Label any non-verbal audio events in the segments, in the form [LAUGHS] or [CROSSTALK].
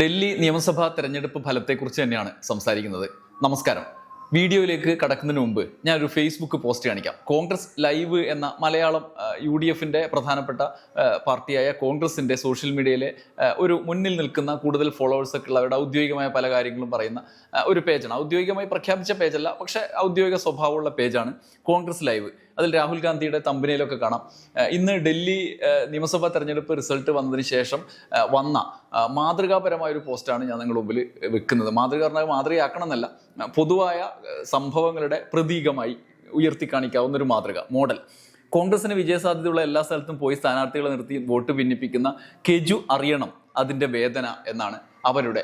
ഡൽഹി നിയമസഭാ തെരഞ്ഞെടുപ്പ് ഫലത്തെക്കുറിച്ച് തന്നെയാണ് സംസാരിക്കുന്നത്. നമസ്കാരം. വീഡിയോയിലേക്ക് കടക്കുന്നതിന് മുമ്പ് ഞാൻ ഒരു ഫേസ്ബുക്ക് പോസ്റ്റ് കാണിക്കാം. കോൺഗ്രസ് ലൈവ് എന്ന മലയാളം യു ഡി എഫിന്റെ പ്രധാനപ്പെട്ട പാർട്ടിയായ കോൺഗ്രസിന്റെ സോഷ്യൽ മീഡിയയിലെ ഒരു മുന്നിൽ നിൽക്കുന്ന കൂടുതൽ ഫോളോവേഴ്സൊക്കെ ഉള്ളവരുടെ ഔദ്യോഗികമായ പല കാര്യങ്ങളും പറയുന്ന ഒരു പേജാണ്. ഔദ്യോഗികമായി പ്രഖ്യാപിച്ച പേജല്ല പക്ഷേ ഔദ്യോഗിക സ്വഭാവമുള്ള പേജാണ് കോൺഗ്രസ് ലൈവ്. അതിൽ രാഹുൽ ഗാന്ധിയുടെ തമ്പനയിലൊക്കെ കാണാം. ഇന്ന് ഡൽഹി നിയമസഭാ തെരഞ്ഞെടുപ്പ് റിസൾട്ട് വന്നതിന് ശേഷം വന്ന മാതൃകാപരമായ ഒരു പോസ്റ്റാണ് ഞാൻ നിങ്ങളുടെ മുമ്പിൽ വെക്കുന്നത്. മാതൃക പറഞ്ഞാൽ മാതൃകയാക്കണം എന്നല്ല പൊതുവായ സംഭവങ്ങളുടെ പ്രതീകമായി ഉയർത്തി കാണിക്കാവുന്ന ഒരു മാതൃക മോഡൽ. കോൺഗ്രസിന് വിജയസാധ്യതയുള്ള എല്ലാ സ്ഥലത്തും പോയി സ്ഥാനാർത്ഥികളെ നിർത്തി വോട്ട് ഭിന്നിപ്പിക്കുന്ന കെജു അറിയണം അതിന്റെ വേദന എന്നാണ് അവരുടെ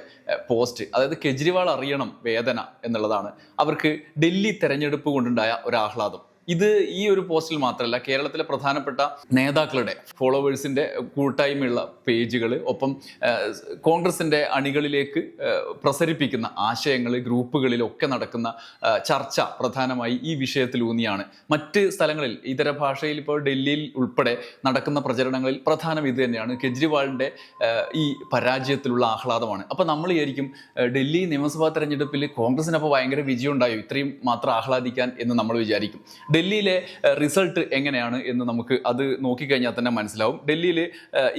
പോസ്റ്റ്. അതായത് കെജ്രിവാൾ അറിയണം വേദന എന്നുള്ളതാണ്. അവർക്ക് ഡൽഹി തെരഞ്ഞെടുപ്പ് കൊണ്ടുണ്ടായ ഒരു ആഹ്ലാദം ഇത് ഈ ഒരു പോസ്റ്റിൽ മാത്രമല്ല കേരളത്തിലെ പ്രധാനപ്പെട്ട നേതാക്കളുടെ ഫോളോവേഴ്സിന്റെ കൂട്ടായ്മയുള്ള പേജുകൾ ഒപ്പം കോൺഗ്രസിന്റെ അണികളിലേക്ക് പ്രസരിപ്പിക്കുന്ന ആശയങ്ങൾ ഗ്രൂപ്പുകളിലൊക്കെ നടക്കുന്ന ചർച്ച പ്രധാനമായി ഈ വിഷയത്തിലൂന്നിയാണ്. മറ്റ് സ്ഥലങ്ങളിൽ ഇതര ഭാഷയിൽ ഇപ്പോൾ ഡൽഹിയിൽ ഉൾപ്പെടെ നടക്കുന്ന പ്രചരണങ്ങളിൽ പ്രധാനം ഇത് തന്നെയാണ്. കെജ്രിവാളിന്റെ ഈ പരാജയത്തിലുള്ള ആഹ്ലാദമാണ്. അപ്പൊ നമ്മൾ വിചാരിക്കും ഡൽഹി നിയമസഭാ തെരഞ്ഞെടുപ്പിൽ കോൺഗ്രസിനപ്പോൾ ഭയങ്കര വിജയം ഉണ്ടായോ ഇത്രയും മാത്രം ആഹ്ലാദിക്കാൻ എന്ന് നമ്മൾ വിചാരിക്കും. ഡൽഹിയിലെ റിസൾട്ട് എങ്ങനെയാണ് എന്ന് നമുക്ക് അത് നോക്കിക്കഴിഞ്ഞാൽ തന്നെ മനസ്സിലാവും. ഡൽഹിയിൽ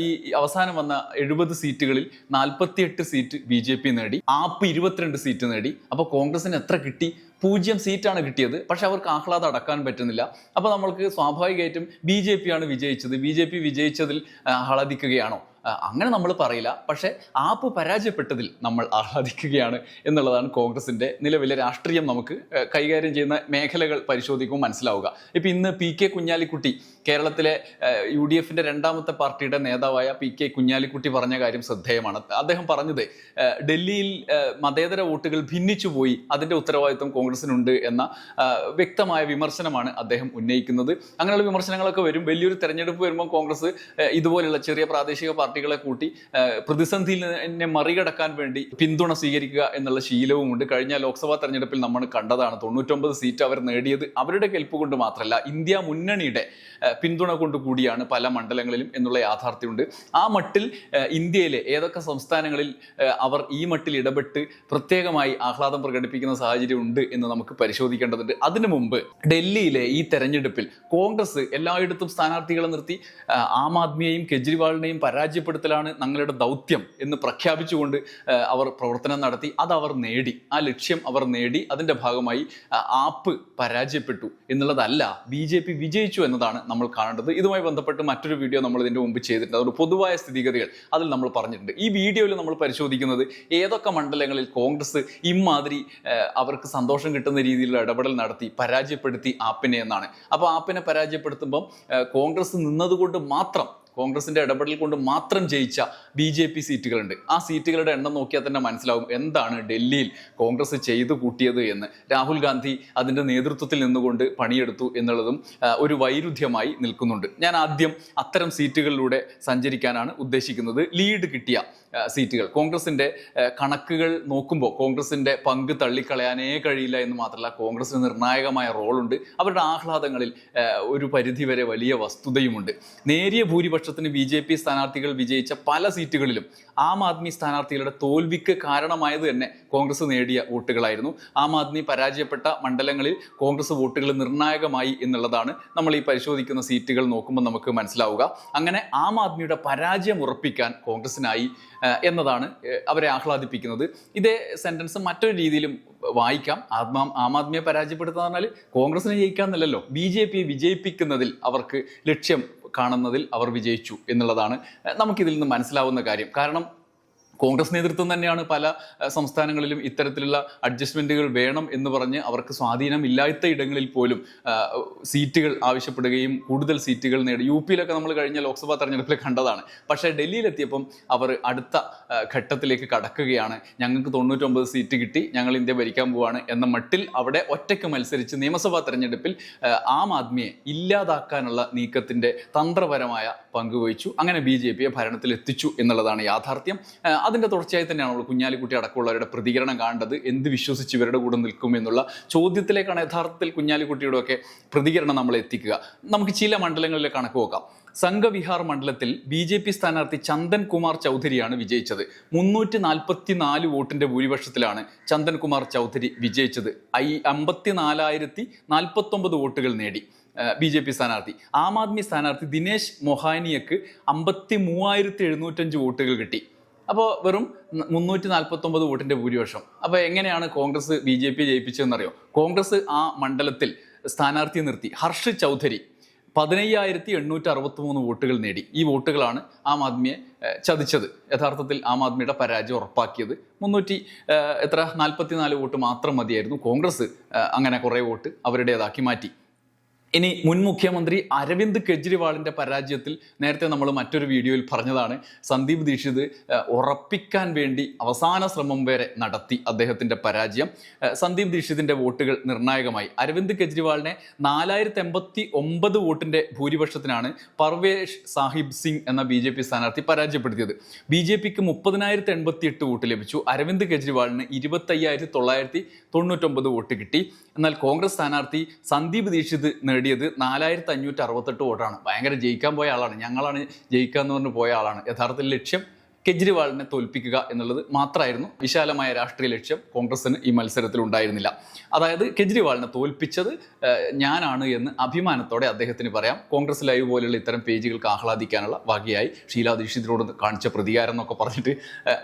ഈ അവസാനം വന്ന എഴുപത് സീറ്റുകളിൽ നാൽപ്പത്തിയെട്ട് സീറ്റ് ബി ജെ പി നേടി ആപ്പ് ഇരുപത്തിരണ്ട് സീറ്റ് നേടി. അപ്പോൾ കോൺഗ്രസിന് എത്ര കിട്ടി? പൂജ്യം സീറ്റാണ് കിട്ടിയത്. പക്ഷെ അവർക്ക് ആഹ്ലാദം അടക്കാൻ പറ്റുന്നില്ല. അപ്പോൾ നമ്മൾക്ക് സ്വാഭാവികമായിട്ടും ബി ജെ പി ആണ് വിജയിച്ചത്. ബി ജെ പി വിജയിച്ചതിൽ ആഹ്ലാദിക്കുകയാണോ? അങ്ങനെ നമ്മൾ പറയില്ല. പക്ഷേ ആപ്പ് പരാജയപ്പെട്ടതിൽ നമ്മൾ ആഹ്ലാദിക്കുകയാണ് എന്നുള്ളതാണ് കോൺഗ്രസിന്റെ നിലവിലെ രാഷ്ട്രീയം നമുക്ക് കൈകാര്യം ചെയ്യുന്ന മേഖലകൾ പരിശോധിക്കുമ്പോൾ മനസ്സിലാവുക. ഇപ്പം ഇന്ന് പി കെ കുഞ്ഞാലിക്കുട്ടി കേരളത്തിലെ യു ഡി എഫിന്റെ രണ്ടാമത്തെ പാർട്ടിയുടെ നേതാവായ പി കെ കുഞ്ഞാലിക്കുട്ടി പറഞ്ഞ കാര്യം ശ്രദ്ധേയമാണ്. അദ്ദേഹം പറഞ്ഞത് ഡൽഹിയിൽ മതേതര വോട്ടുകൾ ഭിന്നിച്ചുപോയി അതിന്റെ ഉത്തരവാദിത്വം കോൺഗ്രസിനുണ്ട് എന്ന വ്യക്തമായ വിമർശനമാണ് അദ്ദേഹം ഉന്നയിക്കുന്നത്. അങ്ങനെയുള്ള വിമർശനങ്ങളൊക്കെ വരും. വലിയൊരു തെരഞ്ഞെടുപ്പ് വരുമ്പോൾ കോൺഗ്രസ് ഇതുപോലെയുള്ള ചെറിയ പ്രാദേശിക പാർട്ടികളെ കൂട്ടി എന്നെ മറികടക്കാൻ വേണ്ടി പിന്തുണ സ്വീകരിക്കുക എന്നുള്ള ശീലവും ഉണ്ട്. കഴിഞ്ഞ ലോക്സഭാ തെരഞ്ഞെടുപ്പിൽ നമ്മൾ കണ്ടതാണ് തൊണ്ണൂറ്റൊമ്പത് സീറ്റ് അവർ നേടിയത് അവരുടെ കെൽപ്പ് കൊണ്ട് മാത്രമല്ല ഇന്ത്യ മുന്നണിയുടെ പിന്തുണ കൊണ്ട് കൂടിയാണ് പല മണ്ഡലങ്ങളിലും എന്നുള്ള യാഥാർത്ഥ്യമുണ്ട്. ആ മട്ടിൽ ഇന്ത്യയിലെ ഏതൊക്കെ സംസ്ഥാനങ്ങളിൽ അവർ ഈ മട്ടിൽ ഇടപെട്ട് പ്രത്യേകമായി ആഹ്ലാദം പ്രകടിപ്പിക്കുന്ന സാഹചര്യം ഉണ്ട് എന്ന് നമുക്ക് പരിശോധിക്കേണ്ടതുണ്ട്. അതിനു മുമ്പ് ഡൽഹിയിലെ ഈ തെരഞ്ഞെടുപ്പിൽ കോൺഗ്രസ് എല്ലായിടത്തും സ്ഥാനാർത്ഥികളെ നിർത്തി ആ, ആദ്മിയെയും കെജ്രിവാളിനെയും പരാജയപ്പെടുത്തലാണ് ഞങ്ങളുടെ ദൗത്യം എന്ന് പ്രഖ്യാപിച്ചുകൊണ്ട് അവർ പ്രവർത്തനം നടത്തി. അത് അവർ നേടി. ആ ലക്ഷ്യം അവർ നേടി. അതിന്റെ ഭാഗമായി ആപ്പ് പരാജയപ്പെട്ടു എന്നുള്ളതല്ല ബി ജെ പി വിജയിച്ചു എന്നതാണ് നമ്മൾ കാണേണ്ടത്. ഇതുമായി ബന്ധപ്പെട്ട് മറ്റൊരു വീഡിയോ നമ്മൾ ഇതിന്റെ മുമ്പ് ചെയ്തിട്ടുണ്ട്. അതൊരു പൊതുവായ സ്ഥിതിഗതികൾ അതിൽ നമ്മൾ പറഞ്ഞിട്ടുണ്ട്. ഈ വീഡിയോയിൽ നമ്മൾ പരിശോധിക്കുന്നത് ഏതൊക്കെ മണ്ഡലങ്ങളിൽ കോൺഗ്രസ് ഇമാതിരി അവർക്ക് സന്തോഷം കിട്ടുന്ന രീതിയിലുള്ള ഇടപെടൽ നടത്തി പരാജയപ്പെടുത്തി ആപ്പിനെ എന്നാണ്. അപ്പോൾ ആപ്പിനെ പരാജയപ്പെടുത്തുമ്പം കോൺഗ്രസ് നിന്നതുകൊണ്ട് മാത്രം കോൺഗ്രസിന്റെ ഇടപെടൽ കൊണ്ട് മാത്രം ജയിച്ച ബി ജെ പി സീറ്റുകളുണ്ട്. ആ സീറ്റുകളുടെ എണ്ണം നോക്കിയാൽ തന്നെ മനസ്സിലാവും എന്താണ് ഡൽഹിയിൽ കോൺഗ്രസ് ചെയ്തു കൂട്ടിയത് എന്ന്. രാഹുൽ ഗാന്ധി അതിന്റെ നേതൃത്വത്തിൽ നിന്നുകൊണ്ട് പണിയെടുത്തു എന്നുള്ളതും ഒരു വൈരുദ്ധ്യമായി നിൽക്കുന്നുണ്ട്. ഞാൻ ആദ്യം അത്തരം സീറ്റുകളിലൂടെ സഞ്ചരിക്കാനാണ് ഉദ്ദേശിക്കുന്നത്. ലീഡ് കിട്ടിയ സീറ്റുകൾ. കോൺഗ്രസിന്റെ കണക്കുകൾ നോക്കുമ്പോൾ കോൺഗ്രസിന്റെ പങ്ക് തള്ളിക്കളയാനേ കഴിയില്ല എന്ന് മാത്രമല്ല കോൺഗ്രസിന് നിർണായകമായ റോളുണ്ട്. അവരുടെ ആഹ്ലാദങ്ങളിൽ ഒരു പരിധിവരെ വലിയ വസ്തുതയുമുണ്ട്. നേരിയ ഭൂരിപക്ഷത്തിന് ബി ജെ പി സ്ഥാനാർത്ഥികൾ വിജയിച്ച പല സീറ്റുകളിലും ആം ആദ്മി സ്ഥാനാർത്ഥികളുടെ തോൽവിക്ക് കാരണമായത് തന്നെ കോൺഗ്രസ് നേടിയ വോട്ടുകളായിരുന്നു. ആം ആദ്മി പരാജയപ്പെട്ട മണ്ഡലങ്ങളിൽ കോൺഗ്രസ് വോട്ടുകൾ നിർണായകമായി എന്നുള്ളതാണ് നമ്മൾ ഈ പരിശോധിക്കുന്ന സീറ്റുകൾ നോക്കുമ്പോൾ നമുക്ക് മനസ്സിലാവുക. അങ്ങനെ ആം ആദ്മിയുടെ പരാജയം ഉറപ്പിക്കാൻ കോൺഗ്രസിനായി എന്നതാണ് അവരെ ആഹ്ലാദിപ്പിക്കുന്നത്. ഇതേ സെന്റൻസ് മറ്റൊരു രീതിയിലും വായിക്കാം. ആത്മാ ആം ആദ്മിയെ പരാജയപ്പെടുത്തുക പറഞ്ഞാൽ കോൺഗ്രസിനെ ജയിക്കാമെന്നല്ലല്ലോ ബി ജെ പിയെ വിജയിപ്പിക്കുന്നതിൽ അവർക്ക് ലക്ഷ്യം കാണുന്നതിൽ അവർ വിജയിച്ചു എന്നുള്ളതാണ് നമുക്കിതിൽ നിന്ന് മനസ്സിലാവുന്ന കാര്യം. കാരണം കോൺഗ്രസ് നേതൃത്വം തന്നെയാണ് പല സംസ്ഥാനങ്ങളിലും ഇത്തരത്തിലുള്ള അഡ്ജസ്റ്റ്മെന്റുകൾ വേണം എന്ന് പറഞ്ഞ് അവർക്ക് സ്വാധീനം ഇല്ലാത്ത ഇടങ്ങളിൽ പോലും സീറ്റുകൾ ആവശ്യപ്പെടുകയും കൂടുതൽ സീറ്റുകൾ നേടി. യു പിയിലൊക്കെ നമ്മൾ കഴിഞ്ഞ ലോക്സഭാ തെരഞ്ഞെടുപ്പിൽ കണ്ടതാണ്. പക്ഷേ ഡൽഹിയിലെത്തിയപ്പം അവർ അടുത്ത ഘട്ടത്തിലേക്ക് കടക്കുകയാണ്. ഞങ്ങൾക്ക് തൊണ്ണൂറ്റൊമ്പത് സീറ്റ് കിട്ടി ഞങ്ങൾ ഇന്ത്യ ഭരിക്കാൻ പോവാണ് എന്ന മട്ടിൽ അവിടെ ഒറ്റയ്ക്ക് മത്സരിച്ച് നിയമസഭാ തെരഞ്ഞെടുപ്പിൽ ആം ആദ്മിയെ ഇല്ലാതാക്കാനുള്ള നീക്കത്തിന്റെ തന്ത്രപരമായ പങ്കുവഹിച്ചു അങ്ങനെ ബി ജെ പിയെ ഭരണത്തിൽ എത്തിച്ചു എന്നുള്ളതാണ് യാഥാർത്ഥ്യം. അതിന്റെ തുടർച്ചയായി തന്നെയാണ് നമ്മൾ കുഞ്ഞാലിക്കുട്ടി അടക്കമുള്ളവരുടെ പ്രതികരണം കാണേണ്ടത്. എന്ത് വിശ്വസിച്ച് ഇവരുടെ കൂടെ നിൽക്കും എന്നുള്ള ചോദ്യത്തിലേക്കാണ് യഥാർത്ഥത്തിൽ കുഞ്ഞാലിക്കുട്ടിയുടെ ഒക്കെ പ്രതികരണം നമ്മൾ എത്തിക്കുക. നമുക്ക് ചില മണ്ഡലങ്ങളിലെ കണക്ക് നോക്കാം. സംഘവിഹാർ മണ്ഡലത്തിൽ ബി ജെ പി സ്ഥാനാർത്ഥി ചന്ദൻ കുമാർ ചൗധരിയാണ് വിജയിച്ചത്. മുന്നൂറ്റി നാൽപ്പത്തി നാല് വോട്ടിന്റെ ഭൂരിപക്ഷത്തിലാണ് ചന്ദൻ കുമാർ ചൗധരി വിജയിച്ചത്. ഐ അമ്പത്തി നാലായിരത്തി നാൽപ്പത്തൊമ്പത് വോട്ടുകൾ നേടി ബി ജെ പി സ്ഥാനാർത്ഥി. ആം ആദ്മി സ്ഥാനാർത്ഥി ദിനേശ് മൊഹാനിയക്ക് അമ്പത്തി മൂവായിരത്തി എഴുന്നൂറ്റഞ്ച് വോട്ടുകൾ കിട്ടി. അപ്പോൾ വെറും മുന്നൂറ്റി നാൽപ്പത്തൊമ്പത് വോട്ടിന്റെ ഭൂരിപക്ഷം. അപ്പോൾ എങ്ങനെയാണ് കോൺഗ്രസ് ബി ജെ പി ജയിപ്പിച്ചതെന്നറിയോ? കോൺഗ്രസ് ആ മണ്ഡലത്തിൽ സ്ഥാനാർത്ഥി നിർത്തി. ഹർഷ് ചൗധരി പതിനയ്യായിരത്തി എണ്ണൂറ്റി അറുപത്തി മൂന്ന് വോട്ടുകൾ നേടി. ഈ വോട്ടുകളാണ് ആം ആദ്മിയെ ചതിച്ചത്. യഥാർത്ഥത്തിൽ ആം ആദ്മിയുടെ പരാജയം ഉറപ്പാക്കിയത്. മുന്നൂറ്റി എത്ര? നാൽപ്പത്തിനാല് വോട്ട് മാത്രം മതിയായിരുന്നു. കോൺഗ്രസ് അങ്ങനെ കുറേ വോട്ട് അവരുടേതാക്കി മാറ്റി. ഇനി മുൻ മുഖ്യമന്ത്രി അരവിന്ദ് കെജ്രിവാളിന്റെ പരാജയത്തിൽ നേരത്തെ നമ്മൾ മറ്റൊരു വീഡിയോയിൽ പറഞ്ഞതാണ് സന്ദീപ് ദീക്ഷിത് ഉറപ്പിക്കാൻ വേണ്ടി അവസാന ശ്രമം വരെ നടത്തി അദ്ദേഹത്തിന്റെ പരാജയം. സന്ദീപ് ദീക്ഷിതിന്റെ വോട്ടുകൾ നിർണായകമായി. അരവിന്ദ് കെജ്രിവാളിനെ നാലായിരത്തി എൺപത്തി ഒമ്പത് വോട്ടിന്റെ ഭൂരിപക്ഷത്തിനാണ് പർവേഷ് സാഹിബ് സിംഗ് എന്ന ബി ജെ പി സ്ഥാനാർത്ഥി പരാജയപ്പെടുത്തിയത്. ബി ജെ പിക്ക് മുപ്പതിനായിരത്തി എൺപത്തി എട്ട് വോട്ട് ലഭിച്ചു. അരവിന്ദ് കെജ്രിവാളിന് ഇരുപത്തയ്യായിരത്തി തൊള്ളായിരത്തി തൊണ്ണൂറ്റൊമ്പത് വോട്ട് കിട്ടി. എന്നാൽ കോൺഗ്രസ് സ്ഥാനാർത്ഥി സന്ദീപ് ദീക്ഷിത് നേടിയത് നാലായിരത്തി അഞ്ഞൂറ്റി അറുപത്തെട്ട് വോട്ടാണ്. ഭയങ്കര ജയിക്കാൻ പോയ ആളാണ്. ഞങ്ങളാണ് ജയിക്കാന്ന് പറഞ്ഞ് പോയ ആളാണ്. യഥാർത്ഥ ലക്ഷ്യം കെജ്രിവാളിനെ തോൽപ്പിക്കുക എന്നുള്ളത് മാത്രമായിരുന്നു വിശാലമായ രാഷ്ട്രീയ ലക്ഷ്യം കോൺഗ്രസിന് ഈ മത്സരത്തിൽ ഉണ്ടായിരുന്നില്ല അതായത് കെജ്രിവാളിനെ തോൽപ്പിച്ചത് ഞാനാണ് എന്ന് അഭിമാനത്തോടെ അദ്ദേഹത്തിന് പറയാം. കോൺഗ്രസ് ലൈവ് പോലെയുള്ള ഇത്തരം പേജുകൾക്ക് ആഹ്ലാദിക്കാനുള്ള വകയായി ഷീലാ ദീക്ഷിതിനോട് കാണിച്ച പ്രതികാരം എന്നൊക്കെ പറഞ്ഞിട്ട്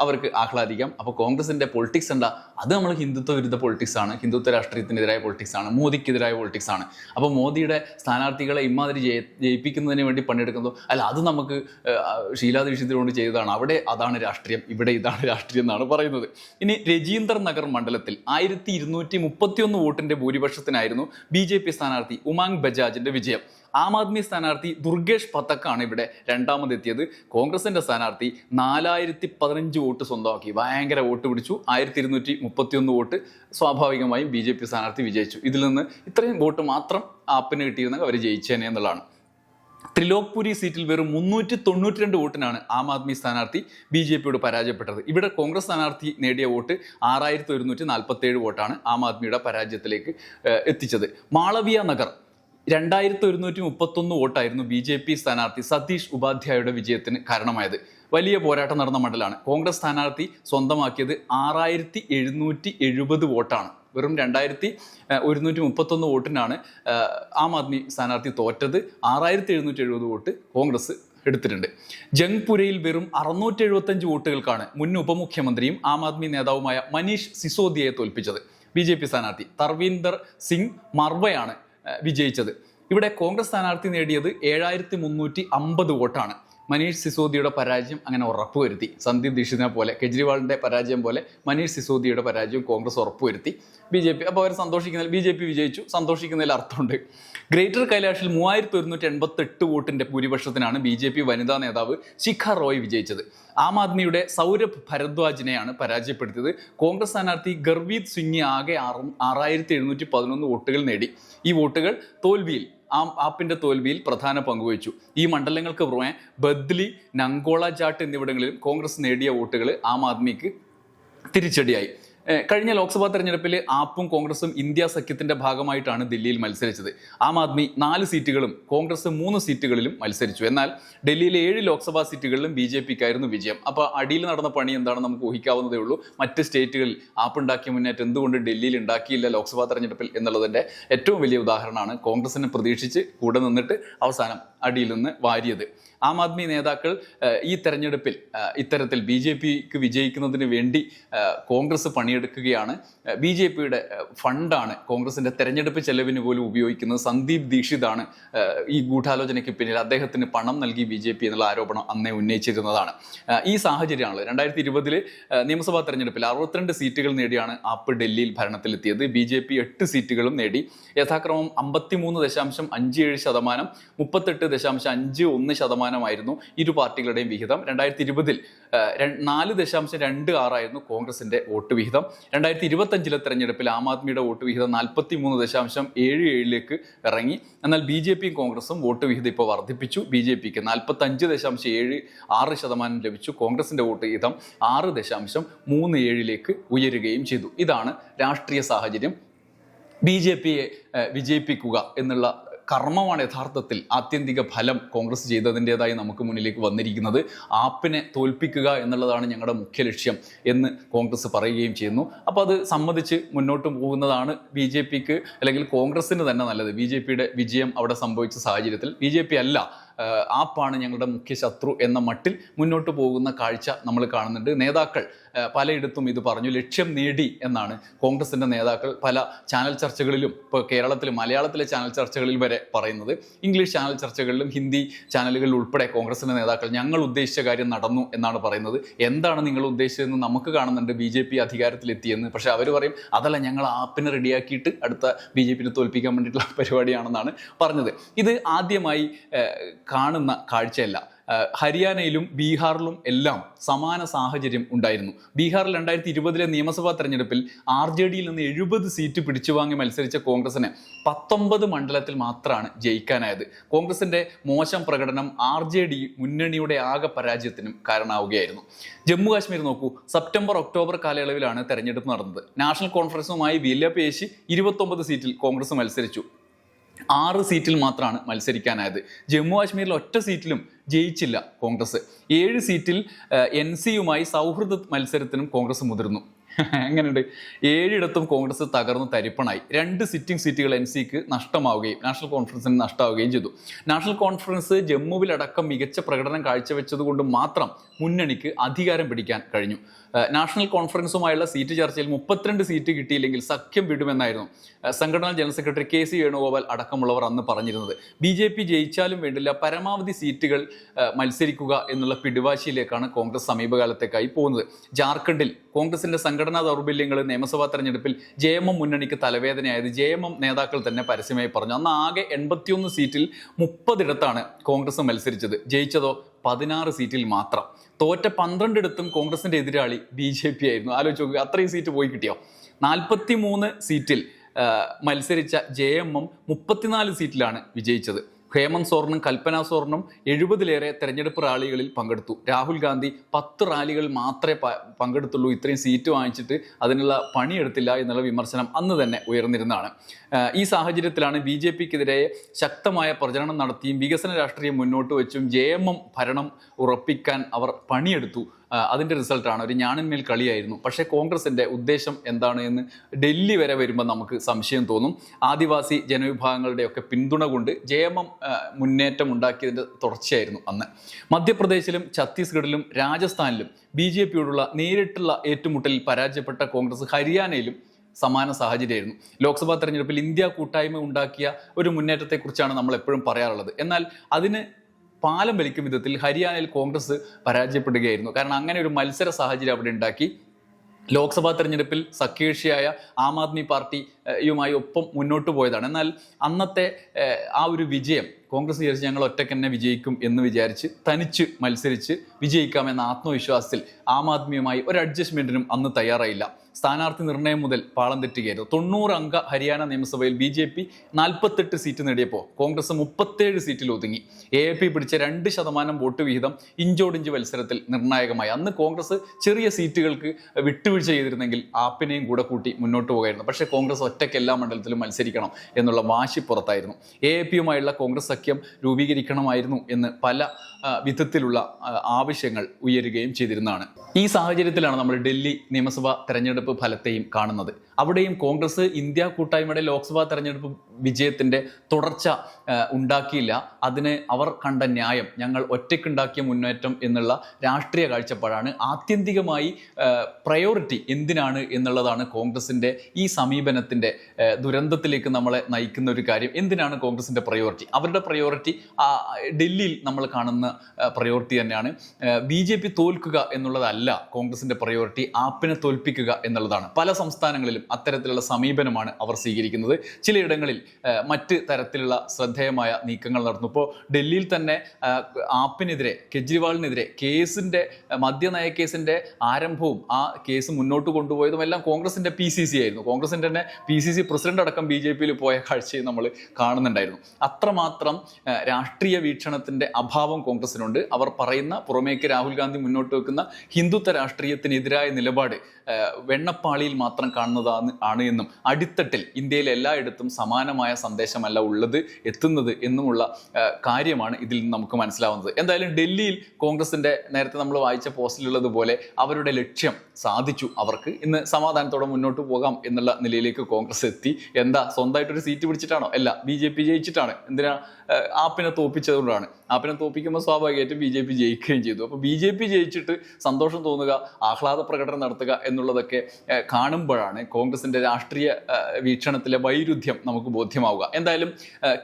അവർക്ക് ആഹ്ലാദിക്കാം. അപ്പോൾ കോൺഗ്രസിന്റെ പൊളിറ്റിക്സ് എന്താ? അത് നമ്മൾ ഹിന്ദുത്വ വിരുദ്ധ പൊളിറ്റിക്സ് ആണ് ഹിന്ദുത്വ രാഷ്ട്രീയത്തിനെതിരായ പൊളിറ്റിക്സ് ആണ് മോദിക്കെതിരായ പൊളിറ്റിക്സ് ആണ്. അപ്പോൾ മോദിയുടെ സ്ഥാനാർത്ഥികളെ ഇമാതിരി ജയ ജയിപ്പിക്കുന്നതിന് വേണ്ടി പണിയെടുക്കുന്നതോ അല്ല അത് നമുക്ക് ഷീലാ ദീക്ഷിതിനോട് ചെയ്തതാണ്. അവിടെ അതാണ് രാഷ്ട്രീയം ഇവിടെ ഇതാണ് രാഷ്ട്രീയം എന്നാണ് പറയുന്നത്. ഇനി രജീന്ദർ നഗർ മണ്ഡലത്തിൽ ആയിരത്തി ഇരുന്നൂറ്റി മുപ്പത്തിയൊന്ന് വോട്ടിന്റെ ഭൂരിപക്ഷത്തിനായിരുന്നു ബി ജെ പി സ്ഥാനാർത്ഥി ഉമാങ് ബജാജിന്റെ വിജയം. ആം ആദ്മി സ്ഥാനാർത്ഥി ദുർഗേഷ് പത്തക്കാണ് ഇവിടെ രണ്ടാമതെത്തിയത്. കോൺഗ്രസിന്റെ സ്ഥാനാർത്ഥി നാലായിരത്തി പതിനഞ്ച് വോട്ട് സ്വന്തമാക്കി. ഭയങ്കര വോട്ട് പിടിച്ചു. ആയിരത്തി ഇരുന്നൂറ്റി മുപ്പത്തിയൊന്ന് വോട്ട് സ്വാഭാവികമായും ബി ജെ പി സ്ഥാനാർത്ഥി വിജയിച്ചു. ഇതിൽ നിന്ന് ഇത്രയും വോട്ട് മാത്രം ആപ്പിന് കിട്ടിയിരുന്നെങ്കിൽ അവർ ജയിച്ചേനെ എന്നുള്ളതാണ്. ത്രിലോക്പുരി സീറ്റിൽ വെറും മുന്നൂറ്റി തൊണ്ണൂറ്റി രണ്ട് വോട്ടിനാണ് ആം ആദ്മി സ്ഥാനാർത്ഥി ബി ജെ പിയോട് പരാജയപ്പെട്ടത്. ഇവിടെ കോൺഗ്രസ് സ്ഥാനാർത്ഥി നേടിയ വോട്ട് ആറായിരത്തി ഒരുന്നൂറ്റി നാൽപ്പത്തി ഏഴ് വോട്ടാണ് ആം ആദ്മിയുടെ പരാജയത്തിലേക്ക് എത്തിച്ചത്. മാളവിയ നഗർ രണ്ടായിരത്തി ഒരുന്നൂറ്റി മുപ്പത്തൊന്ന് വോട്ടായിരുന്നു ബി ജെ പി സ്ഥാനാർത്ഥി സതീഷ് ഉപാധ്യായയുടെ വിജയത്തിന് കാരണമായത്. വലിയ പോരാട്ടം നടന്ന മണ്ഡലമാണ് കോൺഗ്രസ് സ്ഥാനാർത്ഥി സ്വന്തമാക്കിയത് ആറായിരത്തി എഴുന്നൂറ്റി എഴുപത് വോട്ടാണ്. വെറും രണ്ടായിരത്തി ഒരുന്നൂറ്റി മുപ്പത്തൊന്ന് വോട്ടിനാണ് ആം ആദ്മി സ്ഥാനാർത്ഥി തോറ്റത്. ആറായിരത്തി എഴുന്നൂറ്റി എഴുപത് വോട്ട് കോൺഗ്രസ് എടുത്തിട്ടുണ്ട്. ജംഗ്പുരയിൽ വെറും അറുന്നൂറ്റി എഴുപത്തഞ്ച് വോട്ടുകൾക്കാണ് മുൻ ഉപമുഖ്യമന്ത്രിയും ആം ആദ്മി നേതാവുമായ മനീഷ് സിസോദിയയെ തോൽപ്പിച്ചത്. ബി ജെ പി സ്ഥാനാർത്ഥി തർവീന്ദർ സിംഗ് മർവയാണ് വിജയിച്ചത്. ഇവിടെ കോൺഗ്രസ് സ്ഥാനാർത്ഥി നേടിയത് ഏഴായിരത്തി മുന്നൂറ്റി അമ്പത് വോട്ടാണ്. മനീഷ് സിസോദിയുടെ പരാജയം അങ്ങനെ ഉറപ്പുവരുത്തി. സന്ദീപ് ദീക്ഷിതിനെ പോലെ കെജ്രിവാളിന്റെ പരാജയം പോലെ മനീഷ് സിസോദിയുടെ പരാജയം കോൺഗ്രസ് ഉറപ്പുവരുത്തി. ബി ജെ പി അപ്പോൾ അവർ സന്തോഷിക്കുന്നതിൽ ബി ജെ പി വിജയിച്ചു സന്തോഷിക്കുന്നതിൽ അർത്ഥമുണ്ട്. ഗ്രേറ്റർ കൈലാഷിൽ മൂവായിരത്തി ഒരുന്നൂറ്റി എൺപത്തെട്ട് വോട്ടിന്റെ ഭൂരിപക്ഷത്തിനാണ് ബി ജെ പി വനിതാ നേതാവ് ശിഖ റോയ് വിജയിച്ചത്. ആം ആദ്മിയുടെ സൗരഭ് ഭരദ്വാജിനെയാണ് പരാജയപ്പെടുത്തിയത്. കോൺഗ്രസ് സ്ഥാനാർത്ഥി ഗർവീത് സിംഗ് ആകെ ആറ് ആറായിരത്തി എഴുന്നൂറ്റി പതിനൊന്ന് വോട്ടുകൾ നേടി. ഈ വോട്ടുകൾ തോൽവിയിൽ ആം ആപ്പിന്റെ തോൽവിയിൽ പ്രധാന പങ്കുവഹിച്ചു ഈ മണ്ഡലങ്ങൾക്ക് പുറമെ ബദ്ലി നങ്കോള ജാട്ട് എന്നിവിടങ്ങളിലും കോൺഗ്രസ് നേടിയ വോട്ടുകൾ ആം ആദ്മിക്ക് തിരിച്ചടിയായി. കഴിഞ്ഞ ലോക്സഭാ തെരഞ്ഞെടുപ്പിൽ ആപ്പും കോൺഗ്രസും ഇന്ത്യ സഖ്യത്തിന്റെ ഭാഗമായിട്ടാണ് ദില്ലിയിൽ മത്സരിച്ചത്. ആം ആദ്മി നാല് സീറ്റുകളും കോൺഗ്രസ് മൂന്ന് സീറ്റുകളിലും മത്സരിച്ചു. എന്നാൽ ഡൽഹിയിലെ ഏഴ് ലോക്സഭാ സീറ്റുകളിലും ബി ജെ പിക്കായിരുന്നു വിജയം. അപ്പോൾ അടിയിൽ നടന്ന പണി എന്താണെന്ന് നമുക്ക് ഊഹിക്കാവുന്നതേ ഉള്ളൂ. മറ്റ് സ്റ്റേറ്റുകളിൽ ആപ്പ് ഉണ്ടാക്കിയ മുന്നേറ്റം എന്തുകൊണ്ട് ഡൽഹിയിൽ ഉണ്ടാക്കിയില്ല ലോക്സഭാ തെരഞ്ഞെടുപ്പിൽ എന്നുള്ളതിന്റെ ഏറ്റവും വലിയ ഉദാഹരണമാണ് കോൺഗ്രസിനെ പ്രതീക്ഷിച്ച് കൂടെ നിന്നിട്ട് അവസാനം അടിയിൽ നിന്ന് വാരിയത്. ആം ആദ്മി നേതാക്കൾ ഈ തെരഞ്ഞെടുപ്പിൽ ഇത്തരത്തിൽ ബി ജെ പിക്ക് വിജയിക്കുന്നതിന് വേണ്ടി കോൺഗ്രസ് പണിയെടുക്കുകയാണ്. ബി ജെ പിയുടെ ഫണ്ടാണ് കോൺഗ്രസിന്റെ തെരഞ്ഞെടുപ്പ് ചെലവിന് പോലും ഉപയോഗിക്കുന്നത്. സന്ദീപ് ദീക്ഷിതാണ് ഈ ഗൂഢാലോചനയ്ക്ക് പിന്നിൽ അദ്ദേഹത്തിന് പണം നൽകി ബി ജെ പി എന്നുള്ള ആരോപണം അന്നേ ഉന്നയിച്ചിരുന്നതാണ്. ഈ സാഹചര്യമാണ് രണ്ടായിരത്തി ഇരുപതിൽ നിയമസഭാ തെരഞ്ഞെടുപ്പിൽ അറുപത്തിരണ്ട് സീറ്റുകൾ നേടിയാണ് ആപ്പ് ഡൽഹിയിൽ ഭരണത്തിലെത്തിയത്. ബി ജെ പി എട്ട് സീറ്റുകളും നേടി. യഥാക്രമം അമ്പത്തിമൂന്ന് ദശാംശം അഞ്ച് ഏഴ് ശതമാനം മുപ്പത്തെട്ട് ദശാംശം അഞ്ച് ഒന്ന് ശതമാനമായിരുന്നു ഇരു പാർട്ടികളുടെയും വിഹിതം. രണ്ടായിരത്തി ഇരുപതിൽ നാല് ദശാംശം രണ്ട് ആറായിരുന്നു കോൺഗ്രസിന്റെ വോട്ട് വിഹിതം. രണ്ടായിരത്തി ഇരുപത്തഞ്ചിലെ തെരഞ്ഞെടുപ്പിൽ ആം ആദ്മിയുടെ വോട്ട് വിഹിതം നാൽപ്പത്തി മൂന്ന് ദശാംശം ഏഴ് ഏഴിലേക്ക് ഇറങ്ങി. എന്നാൽ ബി ജെ പിയും കോൺഗ്രസും വോട്ട് വിഹിതം ഇപ്പോൾ വർദ്ധിപ്പിച്ചു. ബി ജെ പിക്ക് നാൽപ്പത്തി അഞ്ച് ദശാംശം ഏഴ് ആറ് ശതമാനം ലഭിച്ചു കോൺഗ്രസിന്റെ വോട്ട് വിഹിതം ആറ് ദശാംശം മൂന്ന് ഏഴിലേക്ക് ഉയരുകയും ചെയ്തു. ഇതാണ് രാഷ്ട്രീയ സാഹചര്യം. ബി ജെ പിയെ വിജയിപ്പിക്കുക എന്നുള്ള കർമ്മമാണ് യഥാർത്ഥത്തിൽ ആത്യന്തിക ഫലം കോൺഗ്രസ് ചെയ്തതിന്റെതായി നമുക്ക് മുന്നിലേക്ക് വന്നിരിക്കുന്നത്. ആപ്പിനെ തോൽപ്പിക്കുക എന്നുള്ളതാണ് ഞങ്ങളുടെ മുഖ്യ ലക്ഷ്യം എന്ന് കോൺഗ്രസ് പറയുകയും ചെയ്യുന്നു. അപ്പോൾ അത് സമ്മതിച്ച് മുന്നോട്ട് പോകുന്നതാണ് ബി ജെ പിക്ക് അല്ലെങ്കിൽ കോൺഗ്രസിന് തന്നെ നല്ലത്. ബി ജെ പിയുടെ വിജയം അവിടെ സംഭവിച്ച സാഹചര്യത്തിൽ ബി ജെ പി അല്ല ആപ്പാണ് ഞങ്ങളുടെ മുഖ്യ ശത്രു എന്ന മട്ടിൽ മുന്നോട്ട് പോകുന്ന കാഴ്ച നമ്മൾ കാണുന്നുണ്ട്. നേതാക്കൾ പലയിടത്തും ഇത് പറഞ്ഞു. ലക്ഷ്യം നേടി എന്നാണ് കോൺഗ്രസിന്റെ നേതാക്കൾ പല ചാനൽ ചർച്ചകളിലും ഇപ്പോൾ കേരളത്തിൽ മലയാളത്തിലെ ചാനൽ ചർച്ചകളിൽ വരെ പറയുന്നത്. ഇംഗ്ലീഷ് ചാനൽ ചർച്ചകളിലും ഹിന്ദി ചാനലുകളിൽ ഉൾപ്പെടെ കോൺഗ്രസിന്റെ നേതാക്കൾ ഞങ്ങൾ ഉദ്ദേശിച്ച കാര്യം നടന്നു എന്നാണ് പറയുന്നത്. എന്താണ് നിങ്ങൾ ഉദ്ദേശിച്ചതെന്ന് നമുക്ക് കാണുന്നുണ്ട് ബി ജെ പി അധികാരത്തിലെത്തിയെന്ന്. പക്ഷേ അവർ പറയും അതല്ല ഞങ്ങൾ ആപ്പിനെ റെഡിയാക്കിയിട്ട് അടുത്ത ബി ജെ പിനെ തോൽപ്പിക്കാൻ വേണ്ടിയിട്ടുള്ള പരിപാടിയാണെന്നാണ് പറഞ്ഞത്. ഇത് ആദ്യമായി കാണുന്ന കാഴ്ചയല്ല. ഹരിയാനയിലും ബീഹാറിലും എല്ലാം സമാന സാഹചര്യം ഉണ്ടായിരുന്നു. ബീഹാറിൽ രണ്ടായിരത്തി ഇരുപതിലെ നിയമസഭാ തെരഞ്ഞെടുപ്പിൽ ആർ ജെ ഡിയിൽ നിന്ന് എഴുപത് സീറ്റ് പിടിച്ചു വാങ്ങി മത്സരിച്ച കോൺഗ്രസിന് പത്തൊമ്പത് മണ്ഡലത്തിൽ മാത്രമാണ് ജയിക്കാനായത്. കോൺഗ്രസിന്റെ മോശം പ്രകടനം ആർ ജെ ഡി മുന്നണിയുടെ ആകെ പരാജയത്തിനും കാരണമാവുകയായിരുന്നു. ജമ്മു കാശ്മീർ നോക്കൂ സെപ്റ്റംബർ ഒക്ടോബർ കാലയളവിലാണ് തെരഞ്ഞെടുപ്പ് നടന്നത്. നാഷണൽ കോൺഫറൻസുമായി വിലപേശി ഇരുപത്തൊമ്പത് സീറ്റിൽ കോൺഗ്രസ് മത്സരിച്ചു. ആറ് സീറ്റിൽ മാത്രമാണ് മത്സരിക്കാനായത്. ജമ്മു കാശ്മീരിൽ ഒറ്റ സീറ്റിലും ജയിച്ചില്ല കോൺഗ്രസ്. ഏഴ് സീറ്റിൽ എൻ സിയുമായി സൗഹൃദ മത്സരത്തിനും കോൺഗ്രസ് മുതിർന്നു. [LAUGHS] എങ്ങനെയുണ്ട്? ഏഴിടത്തും കോൺഗ്രസ് തകർന്ന് തരിപ്പണായി. രണ്ട് സിറ്റിംഗ് സീറ്റുകൾ എൻ സിക്ക് നഷ്ടമാവുകയും നാഷണൽ കോൺഫറൻസിന് നഷ്ടമാവുകയും ചെയ്തു. നാഷണൽ കോൺഫറൻസ് ജമ്മുവിലടക്കം മികച്ച പ്രകടനം കാഴ്ചവെച്ചതുകൊണ്ട് മാത്രം മുന്നണിക്ക് അധികാരം പിടിക്കാൻ കഴിഞ്ഞു. നാഷണൽ കോൺഫറൻസുമായുള്ള സീറ്റ് ചർച്ചയിൽ മുപ്പത്തിരണ്ട് സീറ്റ് കിട്ടിയില്ലെങ്കിൽ സഖ്യം വിടുമെന്നായിരുന്നു സംഘടനാ general secretary K C Venugopal അടക്കമുള്ളവർ അന്ന് പറഞ്ഞിരുന്നത്. ബി ജെ പി ജയിച്ചാലും വേണ്ടില്ല പരമാവധി സീറ്റുകൾ മത്സരിക്കുക എന്നുള്ള പിടിവാശിയിലേക്കാണ് കോൺഗ്രസ് സമീപകാലത്തേക്കായി പോകുന്നത്. ജാർഖണ്ഡിൽ കോൺഗ്രസിന്റെ സംഘടനാ ദൗർബല്യങ്ങൾ നിയമസഭാ തെരഞ്ഞെടുപ്പിൽ ജെ എം എം മുന്നണിക്ക് തലവേദനയായത് ജെ എം എം നേതാക്കൾ തന്നെ പരസ്യമായി പറഞ്ഞു. അന്ന് ആകെ എൺപത്തിയൊന്ന് സീറ്റിൽ മുപ്പതിടത്താണ് കോൺഗ്രസ് മത്സരിച്ചത്. ജയിച്ചതോ പതിനാറ് സീറ്റിൽ മാത്രം. തോറ്റ പന്ത്രണ്ടിടത്തും കോൺഗ്രസിന്റെ എതിരാളി ബി ജെ പി ആയിരുന്നു. ആലോചിച്ച് നോക്കുക അത്രയും സീറ്റ് പോയി കിട്ടിയോ? നാൽപ്പത്തി മൂന്ന് സീറ്റിൽ മത്സരിച്ച ജെ എം എം മുപ്പത്തിനാല് സീറ്റിലാണ് വിജയിച്ചത്. ഹേമന്ത് സോറിനും കൽപ്പന സോറിനും എഴുപതിലേറെ തെരഞ്ഞെടുപ്പ് റാലികളിൽ പങ്കെടുത്തു. രാഹുൽ ഗാന്ധി പത്ത് റാലികൾ മാത്രമേ പങ്കെടുത്തുള്ളൂ. ഇത്രയും സീറ്റ് വാങ്ങിച്ചിട്ട് അതിനുള്ള പണിയെടുത്തില്ല എന്നുള്ള വിമർശനം അന്ന് തന്നെ ഉയർന്നിരുന്നതാണ്. ഈ സാഹചര്യത്തിലാണ് ബി ജെ പിക്കെതിരെ ശക്തമായ പ്രചരണം നടത്തിയും വികസന രാഷ്ട്രീയം മുന്നോട്ട് വെച്ചും ജെ എം എം ഭരണം ഉറപ്പിക്കാൻ അവർ പണിയെടുത്തു. ആഹ് അതിന്റെ റിസൾട്ടാണ്. ഒരു ഞാനിന്മേൽ കളിയായിരുന്നു. പക്ഷേ കോൺഗ്രസിന്റെ ഉദ്ദേശം എന്താണ് എന്ന് ഡൽഹി വരെ വരുമ്പോൾ നമുക്ക് സംശയം തോന്നും. ആദിവാസി ജനവിഭാഗങ്ങളുടെയൊക്കെ പിന്തുണ കൊണ്ട് ജെ എം എം മുന്നേറ്റം ഉണ്ടാക്കിയതിന്റെ തുടർച്ചയായിരുന്നു അന്ന്. മധ്യപ്രദേശിലും ഛത്തീസ്ഗഡിലും രാജസ്ഥാനിലും ബി ജെ പിയോടുള്ള നേരിട്ടുള്ള ഏറ്റുമുട്ടലിൽ പരാജയപ്പെട്ട കോൺഗ്രസ് ഹരിയാനയിലും സമാന സാഹചര്യമായിരുന്നു. ലോക്സഭാ തെരഞ്ഞെടുപ്പിൽ ഇന്ത്യ കൂട്ടായ്മ ഉണ്ടാക്കിയ ഒരു മുന്നേറ്റത്തെക്കുറിച്ചാണ് നമ്മൾ എപ്പോഴും പറയാറുള്ളത്. എന്നാൽ അതിന് പാലം വലിക്കും വിധത്തിൽ ഹരിയാനയിൽ കോൺഗ്രസ് പരാജയപ്പെടുകയായിരുന്നു. കാരണം അങ്ങനെ ഒരു മത്സര സാഹചര്യം അവിടെ ഉണ്ടാക്കി. ലോക്സഭാ തെരഞ്ഞെടുപ്പിൽ സഖ്യകക്ഷിയായ ആം ആദ്മി പാർട്ടിയുമായി ഒപ്പം മുന്നോട്ട് പോയതാണ്. എന്നാൽ അന്നത്തെ ആ ഒരു വിജയം കോൺഗ്രസ് വിചാരിച്ച് ഞങ്ങൾ ഒറ്റയ്ക്ക് തന്നെ വിജയിക്കും എന്ന് വിചാരിച്ച് തനിച്ച് മത്സരിച്ച് വിജയിക്കാമെന്ന ആത്മവിശ്വാസത്തിൽ ആം ആദ്മിയുമായി ഒരു അഡ്ജസ്റ്റ്മെന്റിനും അന്ന് തയ്യാറായില്ല. സ്ഥാനാർത്ഥി നിർണയം മുതൽ പാളം തെറ്റുകയായിരുന്നു. അംഗ ഹരിയാന നിയമസഭയിൽ ബി ജെ പി നാൽപ്പത്തെട്ട് സീറ്റ് നേടിയപ്പോൾ കോൺഗ്രസ് മുപ്പത്തേഴ് സീറ്റിൽ ഒതുങ്ങി. എ പി പിടിച്ച രണ്ട് ശതമാനം വോട്ട് വിഹിതം ഇഞ്ചോടിഞ്ച് മത്സരത്തിൽ നിർണായകമായി. അന്ന് കോൺഗ്രസ് ചെറിയ സീറ്റുകൾക്ക് വിട്ടുവീഴ്ച ചെയ്തിരുന്നെങ്കിൽ ആപ്പിനെയും കൂടെ കൂട്ടി മുന്നോട്ട് പോകായിരുന്നു. പക്ഷേ കോൺഗ്രസ് ഒറ്റയ്ക്ക് എല്ലാ മണ്ഡലത്തിലും മത്സരിക്കണം എന്നുള്ള വാശി പുറത്തായിരുന്നു. എ പിയുമായുള്ള കോൺഗ്രസ് സഖ്യം രൂപീകരിക്കണമായിരുന്നു എന്ന് പല വിധത്തിലുള്ള ആവശ്യങ്ങൾ ഉയരുകയും ചെയ്തിരുന്നതാണ്. ഈ സാഹചര്യത്തിലാണ് നമ്മൾ ഡൽഹി നിയമസഭാ തെരഞ്ഞെടുപ്പ് ഫലത്തെയും കാണുന്നത്. അവിടെയും കോൺഗ്രസ് ഇന്ത്യ കൂട്ടായ്മയുടെ ലോക്സഭാ തെരഞ്ഞെടുപ്പ് വിജയത്തിന്റെ തുടർച്ച ഉണ്ടാക്കിയില്ല. അതിന് അവർ കണ്ട ന്യായം ഞങ്ങൾ ഒറ്റയ്ക്കുണ്ടാക്കിയ മുന്നേറ്റം എന്നുള്ള രാഷ്ട്രീയ കാഴ്ചപ്പാടാണ്. ആത്യന്തികമായി പ്രയോറിറ്റി എന്തിനാണ് എന്നുള്ളതാണ് കോൺഗ്രസിന്റെ ഈ സമീപനത്തിന്റെ ദുരന്തത്തിലേക്ക് നമ്മളെ നയിക്കുന്ന ഒരു കാര്യം. എന്തിനാണ് കോൺഗ്രസിന്റെ പ്രയോറിറ്റി അവരുടെ പ്രയോറിറ്റി ഡൽഹിയിൽ നമ്മൾ കാണുന്ന പ്രയോറിറ്റി തന്നെയാണ്. ബി ജെ പി തോൽക്കുക എന്നുള്ളതല്ല കോൺഗ്രസിന്റെ പ്രയോറിറ്റി ആപ്പിനെ തോൽപ്പിക്കുക എന്നുള്ളതാണ്. പല സംസ്ഥാനങ്ങളിലും അത്തരത്തിലുള്ള സമീപനമാണ് അവർ സ്വീകരിക്കുന്നത്. ചിലയിടങ്ങളിൽ മറ്റ് തരത്തിലുള്ള ശ്രദ്ധേയമായ നീക്കങ്ങൾ നടന്നു. ഇപ്പോൾ ഡൽഹിയിൽ തന്നെ ആപ്പിനെതിരെ കെജ്രിവാളിനെതിരെ കേസിന്റെ മദ്യനയ കേസിന്റെ ആരംഭവും ആ കേസ് മുന്നോട്ട് കൊണ്ടുപോയതും എല്ലാം കോൺഗ്രസിന്റെ പി സി സി ആയിരുന്നു. കോൺഗ്രസിന്റെ തന്നെ പി സി സി പ്രസിഡന്റ് അടക്കം ബി ജെ പിയിൽ പോയ കാഴ്ചയും നമ്മൾ കാണുന്നുണ്ടായിരുന്നു. അത്രമാത്രം രാഷ്ട്രീയ വീക്ഷണത്തിന്റെ അഭാവം കോൺഗ്രസ് കോൺഗ്രസിനുണ്ട്. അവർ പറയുന്ന പുറമേക്ക് രാഹുൽ ഗാന്ധി മുന്നോട്ട് വെക്കുന്ന ഹിന്ദുത്വ രാഷ്ട്രീയത്തിനെതിരായ നിലപാട് വെണ്ണപ്പാളിയിൽ മാത്രം കാണുന്നതാണ് ആണ് എന്നും അടിത്തട്ടിൽ ഇന്ത്യയിൽ എല്ലായിടത്തും സമാനമായ സന്ദേശമല്ല ഉള്ളത് എത്തുന്നത് എന്നുമുള്ള കാര്യമാണ് ഇതിൽ നിന്ന് നമുക്ക് മനസ്സിലാവുന്നത്. എന്തായാലും ഡൽഹിയിൽ കോൺഗ്രസിന്റെ നേരത്തെ നമ്മൾ വായിച്ച പോസ്റ്റിലുള്ളതുപോലെ അവരുടെ ലക്ഷ്യം സാധിച്ചു. അവർക്ക് ഇന്ന് സമാധാനത്തോടെ മുന്നോട്ട് പോകാം എന്നുള്ള നിലയിലേക്ക് കോൺഗ്രസ് എത്തി. എന്താ? സ്വന്തമായിട്ടൊരു സീറ്റ് പിടിച്ചിട്ടാണോ? അല്ല ബി ജെ പി ജയിച്ചിട്ടാണ്. എന്തിനാ? ആപ്പിനെ തോപ്പിച്ചതുകൊണ്ടാണ്. ആപ്പിനെ തോപ്പിക്കുമ്പോൾ സ്വാഭാവികമായിട്ടും ബി ജെ പി ജയിക്കുകയും ചെയ്തു. അപ്പോൾ ബി ജെ പി ജയിച്ചിട്ട് സന്തോഷം തോന്നുക ആഹ്ലാദ പ്രകടനം നടത്തുക എന്നുള്ളതൊക്കെ കാണുമ്പോഴാണ് കോൺഗ്രസിന്റെ രാഷ്ട്രീയ വീക്ഷണത്തിലെ വൈരുദ്ധ്യം നമുക്ക് ബോധ്യമാവുക. എന്തായാലും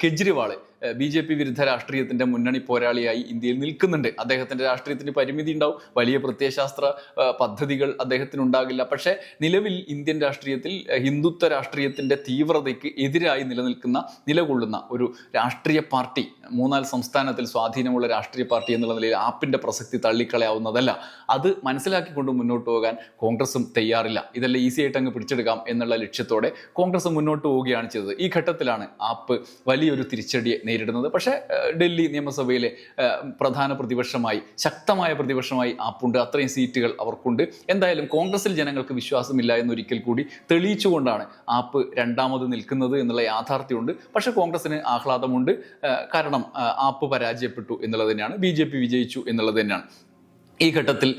കെജ്രിവാൾ ബി ജെ പി വിരുദ്ധ രാഷ്ട്രീയത്തിന്റെ മുന്നണി പോരാളിയായി ഇന്ത്യയിൽ നിൽക്കുന്നുണ്ട്. അദ്ദേഹത്തിന്റെ രാഷ്ട്രീയത്തിന് പരിമിതി ഉണ്ടാവും. വലിയ പ്രത്യയശാസ്ത്ര പദ്ധതികൾ അദ്ദേഹത്തിന് ഉണ്ടാകില്ല പക്ഷേ നിലവിൽ ഇന്ത്യൻ രാഷ്ട്രീയത്തിൽ ഹിന്ദുത്വ രാഷ്ട്രീയത്തിന്റെ തീവ്രതയ്ക്ക് എതിരായി നിലനിൽക്കുന്ന നിലകൊള്ളുന്ന ഒരു രാഷ്ട്രീയ പാർട്ടി മൂന്നാൽ സംസ്ഥാനത്തിൽ സ്വാധീനമുള്ള രാഷ്ട്രീയ പാർട്ടി എന്നുള്ള നിലയിൽ ആപ്പിന്റെ പ്രസക്തി തള്ളിക്കളയാവുന്നതല്ല. അത് മനസ്സിലാക്കിക്കൊണ്ട് മുന്നോട്ട് പോകാൻ കോൺഗ്രസും തയ്യാറില്ല. ഇതെല്ലാം ഈസി ആയിട്ട് അങ്ങ് പിടിച്ചെടുക്കാം എന്നുള്ള ലക്ഷ്യത്തോടെ കോൺഗ്രസ് മുന്നോട്ട് പോവുകയാണ് ചെയ്തത്. ഈ ഘട്ടത്തിലാണ് ആപ്പ് വലിയൊരു തിരിച്ചടിയെ നേരിടുന്നത്. പക്ഷേ ഡൽഹി നിയമസഭയിലെ പ്രധാന പ്രതിപക്ഷമായി ശക്തമായ പ്രതിപക്ഷമായി ആപ്പുണ്ട് അത്രയും സീറ്റുകൾ അവർക്കുണ്ട്. എന്തായാലും കോൺഗ്രസിൽ ജനങ്ങൾക്ക് വിശ്വാസമില്ല എന്നൊരിക്കൽ കൂടി തെളിയിച്ചുകൊണ്ടാണ് ആപ്പ് രണ്ടാമത് നിൽക്കുന്നത് എന്നുള്ള യാഥാർത്ഥ്യമുണ്ട്. പക്ഷേ കോൺഗ്രസിന് ആഹ്ലാദമുണ്ട്. കാരണം ആപ്പ് പരാജയപ്പെട്ടു എന്നുള്ളത് തന്നെയാണ്. ബി വിജയിച്ചു എന്നുള്ളത് തന്നെയാണ്. ഈ ഘട്ടത്തിൽ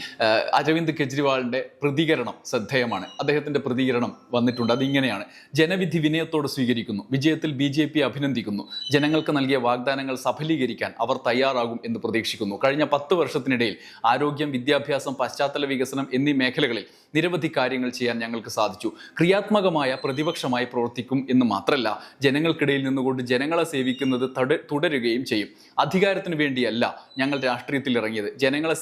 അരവിന്ദ് കെജ്രിവാളിന്റെ പ്രതികരണം ശ്രദ്ധേയമാണ്. അദ്ദേഹത്തിന്റെ പ്രതികരണം വന്നിട്ടുണ്ട്. അതിങ്ങനെയാണ്. ജനവിധി വിനയത്തോടെ സ്വീകരിക്കുന്നു. വിജയത്തിൽ ബി ജെ പി അഭിനന്ദിക്കുന്നു. ജനങ്ങൾക്ക് നൽകിയ വാഗ്ദാനങ്ങൾ സഫലീകരിക്കാൻ അവർ തയ്യാറാകും എന്ന് പ്രതീക്ഷിക്കുന്നു. കഴിഞ്ഞ പത്ത് വർഷത്തിനിടയിൽ ആരോഗ്യം വിദ്യാഭ്യാസം പശ്ചാത്തല വികസനം എന്നീ മേഖലകളിൽ നിരവധി കാര്യങ്ങൾ ചെയ്യാൻ ഞങ്ങൾക്ക് സാധിച്ചു. ക്രിയാത്മകമായ പ്രതിപക്ഷമായി പ്രവർത്തിക്കും എന്ന് മാത്രമല്ല ജനങ്ങൾക്കിടയിൽ നിന്നുകൊണ്ട് ജനങ്ങളെ സേവിക്കുന്നത് തട- തുടരുകയും ചെയ്യും. അധികാരത്തിന് വേണ്ടിയല്ല ഞങ്ങൾ രാഷ്ട്രീയത്തിൽ ഇറങ്ങിയത് ജനങ്ങളെ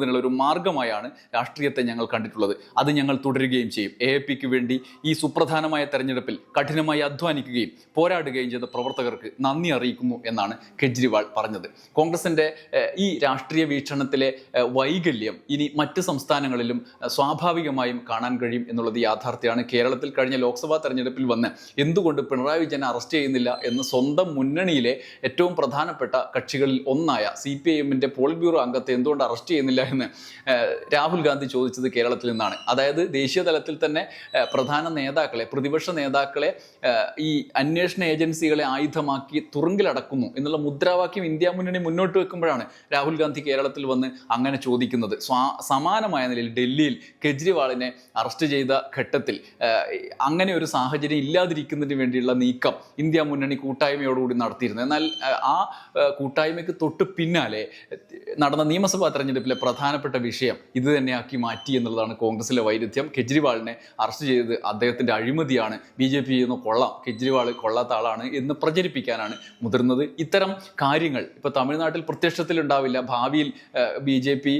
സേവിക്കുന്നതിനുള്ള ഒരു മാർഗമായാണ് രാഷ്ട്രീയത്തെ ഞങ്ങൾ കണ്ടിട്ടുള്ളത്. അത് ഞങ്ങൾ തുടരുകയും ചെയ്യും. എ പിക്ക് വേണ്ടി ഈ സുപ്രധാനമായ തെരഞ്ഞെടുപ്പിൽ കഠിനമായി അധ്വാനിക്കുകയും പോരാടുകയും ചെയ്ത പ്രവർത്തകർക്ക് നന്ദി അറിയിക്കുന്നു എന്നാണ് കെജ്രിവാൾ പറഞ്ഞത്. കോൺഗ്രസിന്റെ ഈ രാഷ്ട്രീയ വീക്ഷണത്തിലെ വൈകല്യം ഇനി മറ്റ് സംസ്ഥാനങ്ങളിലും സ്വാഭാവികമായും കാണാൻ കഴിയും എന്നുള്ളത് യാഥാർത്ഥ്യമാണ്. കേരളത്തിൽ കഴിഞ്ഞ ലോക്സഭാ തെരഞ്ഞെടുപ്പിൽ വന്ന് എന്തുകൊണ്ട് പിണറായി വിജയനെ അറസ്റ്റ് ചെയ്യുന്നില്ല എന്ന് സ്വന്തം മുന്നണിയിലെ ഏറ്റവും പ്രധാനപ്പെട്ട കക്ഷികളിൽ ഒന്നായ സി പി ഐ എമ്മിന്റെ പോൾ ബ്യൂറോ അംഗത്തെ എന്തുകൊണ്ട് അറസ്റ്റ് ചെയ്യുന്നില്ല എന്ന് രാഹുൽ ഗാന്ധി ചോദിച്ചത് കേരളത്തിൽ നിന്നാണ്. അതായത് ദേശീയ തലത്തിൽ തന്നെ പ്രധാന നേതാക്കളെ പ്രതിപക്ഷ നേതാക്കളെ ഈ അന്വേഷണ ഏജൻസികളെ ആയുധമാക്കി തുറുങ്കിലടക്കുന്നു എന്നുള്ള മുദ്രാവാക്യം ഇന്ത്യ മുന്നണി മുന്നോട്ട് വെക്കുമ്പോഴാണ് രാഹുൽ ഗാന്ധി കേരളത്തിൽ വന്ന് അങ്ങനെ ചോദിക്കുന്നത്. സമാനമായ നിലയിൽ ഡൽഹിയിൽ കെജ്രിവാളിനെ അറസ്റ്റ് ചെയ്ത ഘട്ടത്തിൽ അങ്ങനെ ഒരു സാഹചര്യം ഇല്ലാതിരിക്കുന്നതിന് വേണ്ടിയുള്ള നീക്കം ഇന്ത്യ മുന്നണി കൂട്ടായ്മയോടുകൂടി നടത്തിയിരുന്നു. എന്നാൽ ആ കൂട്ടായ്മയ്ക്ക് തൊട്ട് പിന്നാലെ നടന്ന നിയമസഭാ തെരഞ്ഞെടുപ്പിലെ പ്രധാനപ്പെട്ട വിഷയം ഇത് തന്നെയാക്കി മാറ്റി എന്നുള്ളതാണ് കോൺഗ്രസിലെ വൈരുദ്ധ്യം. കെജ്രിവാളിനെ അറസ്റ്റ് ചെയ്തത് അദ്ദേഹത്തിന്റെ അഴിമതിയാണ്. ബി ജെ പി ചെയ്യുന്ന കൊള്ളാം. കെജ്രിവാൾ കൊള്ളാത്ത ആളാണ് എന്ന് പ്രചരിപ്പിക്കാനാണ് മുതിർന്നത്. ഇത്തരം കാര്യങ്ങൾ ഇപ്പോൾ തമിഴ്നാട്ടിൽ പ്രത്യക്ഷത്തിൽ ഉണ്ടാവില്ല ഭാവിയിൽ ബി ജെ പി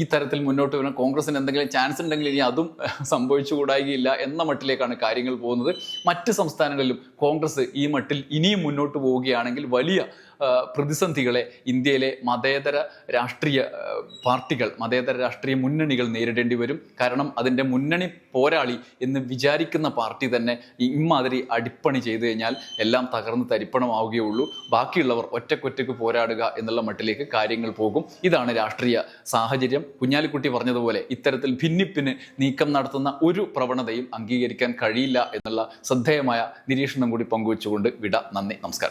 ഈ തരത്തിൽ മുന്നോട്ട് വരാൻ കോൺഗ്രസിന് എന്തെങ്കിലും ചാൻസ് ഉണ്ടെങ്കിൽ ഇനി അതും സംഭവിച്ചുകൂടായികയില്ല എന്ന മട്ടിലേക്കാണ് കാര്യങ്ങൾ പോകുന്നത്. മറ്റ് സംസ്ഥാനങ്ങളിലും കോൺഗ്രസ് ഈ മട്ടിൽ ഇനിയും മുന്നോട്ട് പോവുകയാണെങ്കിൽ വലിയ പ്രതിസന്ധികളെ ഇന്ത്യയിലെ മതേതര രാഷ്ട്രീയ പാർട്ടികൾ മതേതര രാഷ്ട്രീയ മുന്നണികൾ നേരിടേണ്ടി വരും. കാരണം അതിന്റെ മുന്നണി പോരാളി എന്ന് വിചാരിക്കുന്ന പാർട്ടി തന്നെ ഇമാതിരി അടിപ്പണി ചെയ്തു കഴിഞ്ഞാൽ എല്ലാം തകർന്ന് തരിപ്പണമാവുകയുള്ളൂ. ബാക്കിയുള്ളവർ ഒറ്റക്കൊറ്റക്ക് പോരാടുക എന്നുള്ള മട്ടിലേക്ക് കാര്യങ്ങൾ പോകും. ഇതാണ് രാഷ്ട്രീയ സാഹചര്യം. കുഞ്ഞാലിക്കുട്ടി പറഞ്ഞതുപോലെ ഇത്തരത്തിൽ ഭിന്നിപ്പിന് നീക്കം നടത്തുന്ന ഒരു പ്രവണതയും അംഗീകരിക്കാൻ കഴിയില്ല എന്നുള്ള ശ്രദ്ധേയമായ നിരീക്ഷണം കൂടി പങ്കുവെച്ചുകൊണ്ട് വിട. നന്ദി. നമസ്കാരം.